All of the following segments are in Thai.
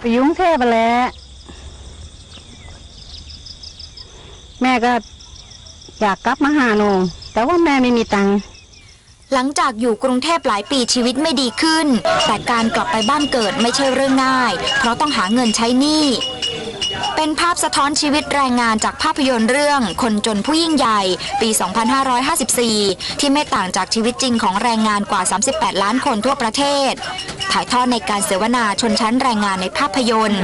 ไปยุ่งเทพไปแล้วแม่ก็อยากกลับมาหาหนูแต่ว่าแม่ไม่มีตังค์หลังจากอยู่กรุงเทพหลายปีชีวิตไม่ดีขึ้น แต่การกลับไปบ้านเกิดไม่ใช่เรื่องง่าย เพราะต้องหาเงินใช้หนี้ เป็นภาพสะท้อนชีวิตแรงงานจากภาพยนตร์เรื่องคนจนผู้ยิ่งใหญ่ ปี 2554 ที่ไม่ต่างจากชีวิตจริงของแรงงานกว่า 38 ล้านคนทั่วประเทศ ถ่ายทอดในการเสวนาชนชั้นแรงงานในภาพยนตร์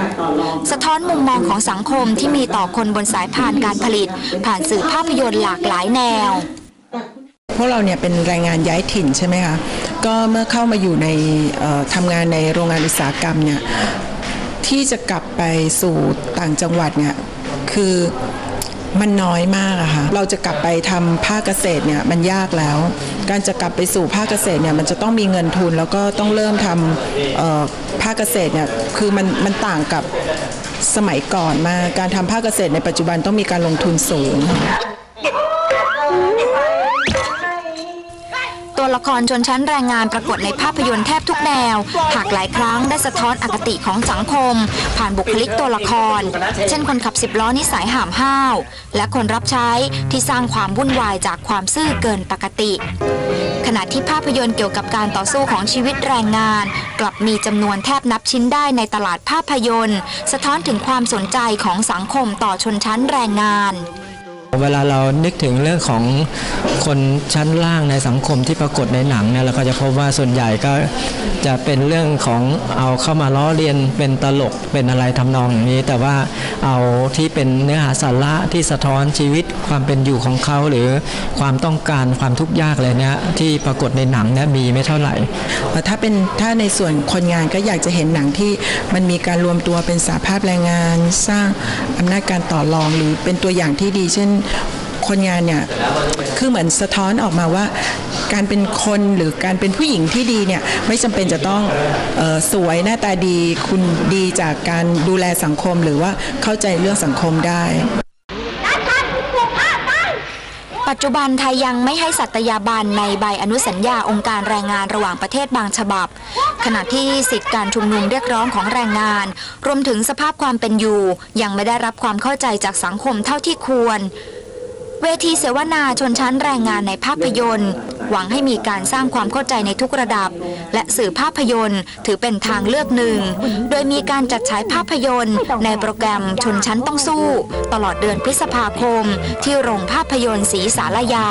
สะท้อนมุมมองของสังคมที่มีต่อคนบนสายพานการผลิต ผ่านสื่อภาพยนตร์หลากหลายแนวพวกเราเนี่ยเป็นแรงงานย้ายถิ่นใช่ไหมคะ ก็เมื่อเข้ามาอยู่ในทำงานในโรงงานอุตสาหกรรมเนี่ย ที่จะกลับไปสู่ต่างจังหวัดเนี่ยคือมันน้อยมากอะค่ะ เราจะกลับไปทำภาคเกษตรเนี่ยมันยากแล้ว การจะกลับไปสู่ภาคเกษตรเนี่ยมันจะต้องมีเงินทุน แล้วก็ต้องเริ่มทำภาคเกษตรเนี่ยคือมันมันต่างกับสมัยก่อนมากการทำภาคเกษตรในปัจจุบันต้องมีการลงทุนสูง ตัวละครชนชั้นแรงงานปรากฏในภาพยนตร์แทบทุกแนว หากหลายครั้งได้สะท้อนอคติของสังคม ผ่านบุคลิกตัวละคร เช่นคนขับสิบล้อนิสัยห่ามห้าว และคนรับใช้ที่สร้างความวุ่นวายจากความซื่อเกินปกติ ขณะที่ภาพยนตร์เกี่ยวกับการต่อสู้ของชีวิตแรงงาน กลับมีจำนวนแทบนับชิ้นได้ในตลาดภาพยนตร์ สะท้อนถึงความสนใจของสังคมต่อชนชั้นแรงงาน เวลาเรานึกถึงเรื่องของคนชั้นล่างในสังคมที่ปรากฏในหนังเนี่ยเราก็จะพบว่าส่วนใหญ่ก็จะเป็นเรื่องของเอาเข้ามาล้อเลียนเป็นตลกเป็นอะไรทำนองอย่างนี้ แต่ว่าเอาที่เป็นเนื้อหาสาระที่สะท้อนชีวิตความเป็นอยู่ของเขาหรือความต้องการความทุกข์ยากอะไรเนี่ยที่ปรากฏในหนังเนี่ยมีไม่เท่าไหร่ถ้าเป็นถ้าในส่วนคนงานก็อยากจะเห็นหนังที่มันมีการรวมตัวเป็นสาภาพแรงงาน สร้างอำนาจการต่อรองหรือเป็นตัวอย่างที่ดี เช่นคนงานเนี่ยคือเหมือนสะท้อนออกมาว่า การเป็นคนหรือการเป็นผู้หญิงที่ดีเนี่ยไม่จำเป็นจะต้องออสวยหน้าตาดีคุณดีจากการดูแลสังคมหรือว่าเข้าใจเรื่องสังคมได้ปัจจุบันไทยยังไม่ให้สัตยาบันในใบอนุสัญญาองค์การแรงงานระหว่างประเทศบางฉบับ ขณะที่สิทธิการชุมนุมเรียกร้องของแรงงาน รวมถึงสภาพความเป็นอยู่ ยังไม่ได้รับความเข้าใจจากสังคมเท่าที่ควร เวทีเสวนาชนชั้นแรงงานในภาพยนตร์ หวังให้มีการสร้างความเข้าใจในทุกระดับ และสื่อภาพยนตร์ ถือเป็นทางเลือกหนึ่ง โดยมีการจัดฉายภาพยนตร์ ในโปรแกรมชนชั้นต้องสู้ ตลอดเดือนพฤษภาคม ที่โรงภาพยนตร์ศรีสารยา